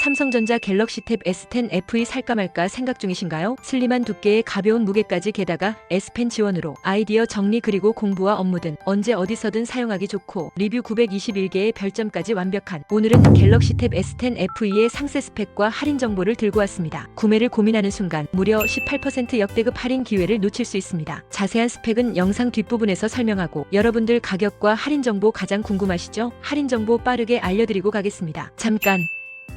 삼성전자 갤럭시 탭 S10 FE 살까 말까 생각 중이신가요? 슬림한 두께에 가벼운 무게까지 게다가 S펜 지원으로 아이디어 정리 그리고 공부와 업무든 언제 어디서든 사용하기 좋고 리뷰 921개의 별점까지 완벽한 오늘은 갤럭시 탭 S10 FE의 상세 스펙과 할인 정보를 들고 왔습니다. 구매를 고민하는 순간 무려 18% 역대급 할인 기회를 놓칠 수 있습니다. 자세한 스펙은 영상 뒷부분에서 설명하고 여러분들 가격과 할인 정보 가장 궁금하시죠? 할인 정보 빠르게 알려드리고 가겠습니다. 잠깐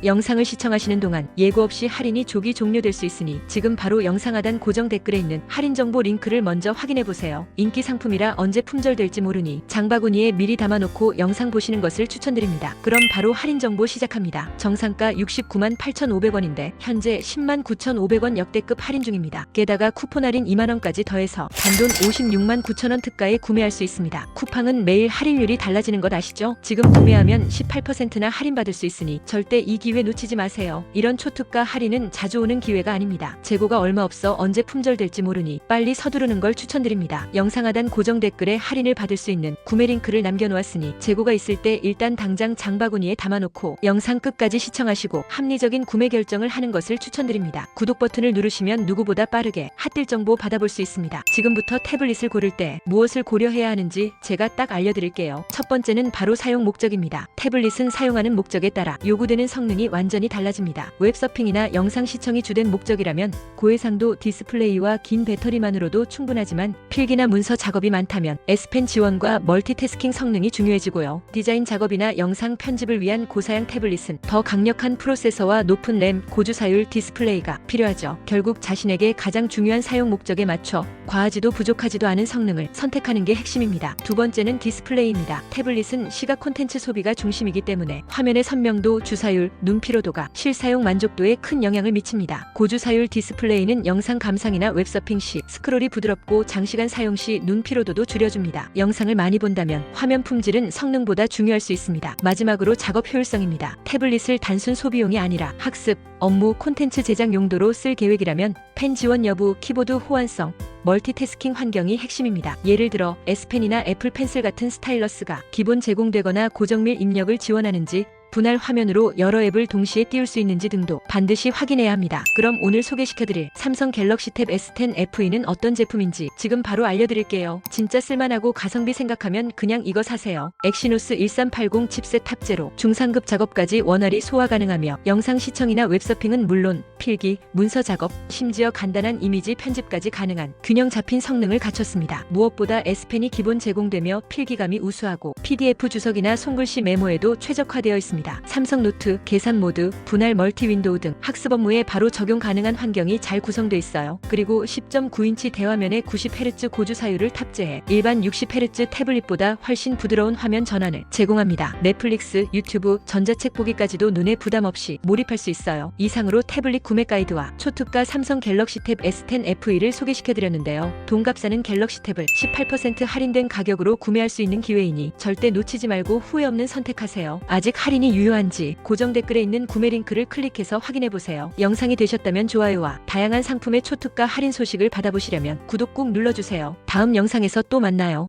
영상을 시청하시는 동안 예고 없이 할인이 조기 종료될 수 있으니 지금 바로 영상 하단 고정 댓글에 있는 할인 정보 링크를 먼저 확인해 보세요. 인기 상품이라 언제 품절될지 모르니 장바구니에 미리 담아놓고 영상 보시는 것을 추천드립니다. 그럼 바로 할인 정보 시작합니다. 정상가 69만 8,500원인데 현재 10만 9,500원 역대급 할인 중입니다. 게다가 쿠폰 할인 2만 원까지 더해서 단돈 56만 9천원 특가에 구매할 수 있습니다. 쿠팡은 매일 할인율이 달라지는 것 아시죠? 지금 구매하면 18%나 할인받을 수 있으니 절대 이 기회 놓치지 마세요. 이런 초특가 할인은 자주 오는 기회가 아닙니다. 재고가 얼마 없어 언제 품절될지 모르니 빨리 서두르는 걸 추천드립니다. 영상 하단 고정 댓글에 할인을 받을 수 있는 구매 링크를 남겨놓았으니 재고가 있을 때 일단 당장 장바구니에 담아놓고 영상 끝까지 시청하시고 합리적인 구매 결정을 하는 것을 추천드립니다. 구독 버튼을 누르시면 누구보다 빠르게 핫딜 정보 받아볼 수 있습니다. 지금부터 태블릿을 고를 때 무엇을 고려해야 하는지 제가 딱 알려드릴게요. 첫 번째는 바로 사용 목적입니다. 태블릿은 사용하는 목적에 따라 요구되는 성능이 완전히 달라집니다. 웹서핑이나 영상 시청이 주된 목적이라면 고해상도 디스플레이와 긴 배터리만으로도 충분하지만 필기나 문서 작업이 많다면 S펜 지원과 멀티태스킹 성능이 중요해지고요. 디자인 작업이나 영상 편집을 위한 고사양 태블릿은 더 강력한 프로세서와 높은 램, 고주사율 디스플레이가 필요하죠. 결국 자신에게 가장 중요한 사용 목적에 맞춰 과하지도 부족하지도 않은 성능을 선택하는 게 핵심입니다. 두 번째는 디스플레이입니다. 태블릿은 시각 콘텐츠 소비가 중심이기 때문에 화면의 선명도, 주사율, 눈 피로도가 실사용 만족도에 큰 영향을 미칩니다. 고주사율 디스플레이는 영상 감상이나 웹서핑 시 스크롤이 부드럽고 장시간 사용 시 눈 피로도도 줄여줍니다. 영상을 많이 본다면 화면 품질은 성능보다 중요할 수 있습니다. 마지막으로 작업 효율성입니다. 태블릿을 단순 소비용이 아니라 학습, 업무, 콘텐츠 제작 용도로 쓸 계획이라면 펜 지원 여부, 키보드 호환성, 멀티태스킹 환경이 핵심입니다. 예를 들어 S펜이나 애플 펜슬 같은 스타일러스가 기본 제공되거나 고정밀 입력을 지원하는지 분할 화면으로 여러 앱을 동시에 띄울 수 있는지 등도 반드시 확인해야 합니다. 그럼 오늘 소개시켜드릴 삼성 갤럭시 탭 S10 FE는 어떤 제품인지 지금 바로 알려드릴게요. 진짜 쓸만하고 가성비 생각하면 그냥 이거 사세요. 엑시노스 1380 칩셋 탑재로 중상급 작업까지 원활히 소화 가능하며 영상 시청이나 웹서핑은 물론 필기, 문서 작업, 심지어 간단한 이미지 편집까지 가능한 균형 잡힌 성능을 갖췄습니다. 무엇보다 S펜이 기본 제공되며 필기감이 우수하고 PDF 주석이나 손글씨 메모에도 최적화되어 있습니다. 삼성 노트, 계산 모드, 분할 멀티 윈도우 등 학습 업무에 바로 적용 가능한 환경이 잘 구성되어 있어요. 그리고 10.9인치 대화면에 90Hz 고주 사율을 탑재해 일반 60Hz 태블릿보다 훨씬 부드러운 화면 전환을 제공합니다. 넷플릭스, 유튜브, 전자책 보기까지도 눈에 부담 없이 몰입할 수 있어요. 이상으로 태블릿 구매 가이드와 초특가 삼성 갤럭시 탭 S10 FE를 소개시켜드렸는데요. 동갑사는 갤럭시 탭을 18% 할인된 가격으로 구매할 수 있는 기회이니 절대 놓치지 말고 후회 없는 선택하세요. 아직 할인 이 유효한지 고정 댓글에 있는 구매 링크를 클릭해서 확인해 보세요. 영상이 되셨다면 좋아요와 다양한 상품의 초특가 할인 소식을 받아보시려면 구독 꾹 눌러주세요. 다음 영상에서 또 만나요.